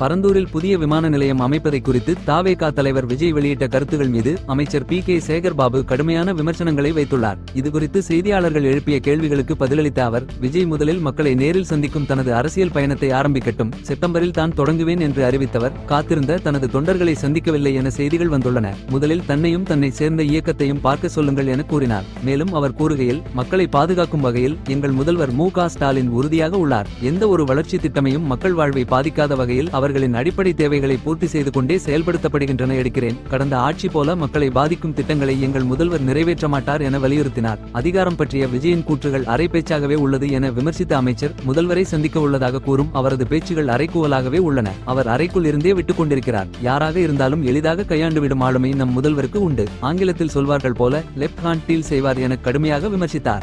பரந்தூரில் புதிய விமான நிலையம் அமைப்பதை குறித்து தாவேகா தலைவர் விஜய் வெளியிட்ட கருத்துகள் மீது அமைச்சர் பி கே சேகர்பாபு கடுமையான விமர்சனங்களை வைத்துள்ளார். இதுகுறித்து செய்தியாளர்கள் எழுப்பிய கேள்விகளுக்கு பதிலளித்த அவர் விஜய் முதலில் மக்களை நேரில் சந்திக்கும் தனது அரசியல் பயணத்தை ஆரம்பிக்கட்டும் செப்டம்பரில் தான் தொடங்குவேன் என்று அறிவித்தவர் காத்திருந்த தனது தொண்டர்களை சந்திக்கவில்லை என செய்திகள் வந்துள்ளன. முதலில் தன்னையும் தன்னை சேர்ந்த இயக்கத்தையும் பார்க்க சொல்லுங்கள் என கூறினார். மேலும் அவர் கூறுகையில் மக்களை பாதுகாக்கும் வகையில் எங்கள் முதல்வர் மு க ஸ்டாலின் உறுதியாக உள்ளார். எந்த ஒரு வளர்ச்சி திட்டமையும் மக்கள் வாழ்வை பாதிக்காத வகையில் அவர் அவர்களின் அடிப்படை தேவைகளை பூர்த்தி செய்து கொண்டே செயல்படுத்தப்படுகின்றன எடுக்கிறேன். கடந்த ஆட்சி போல மக்களை பாதிக்கும் திட்டங்களை எங்கள் முதல்வர் நிறைவேற்ற மாட்டார் என வலியுறுத்தினார். அதிகாரம் பற்றிய விஜயின் கூற்றுகள் அரை பேச்சாகவே உள்ளது என விமர்சித்த அமைச்சர் முதல்வரை சந்திக்க உள்ளதாக கூறும் அவரது பேச்சுகள் அரைக்கூவலாகவே உள்ளன. அவர் அறைக்குள் இருந்தே விட்டுக் கொண்டிருக்கிறார். யாராக இருந்தாலும் எளிதாக கையாண்டுவிடும் ஆளுமை நம் முதல்வருக்கு உண்டு. ஆங்கிலத்தில் சொல்வார்கள் போல லெப்ட் ஹாண்ட் டீல் செய்வார் என கடுமையாக விமர்சித்தார்.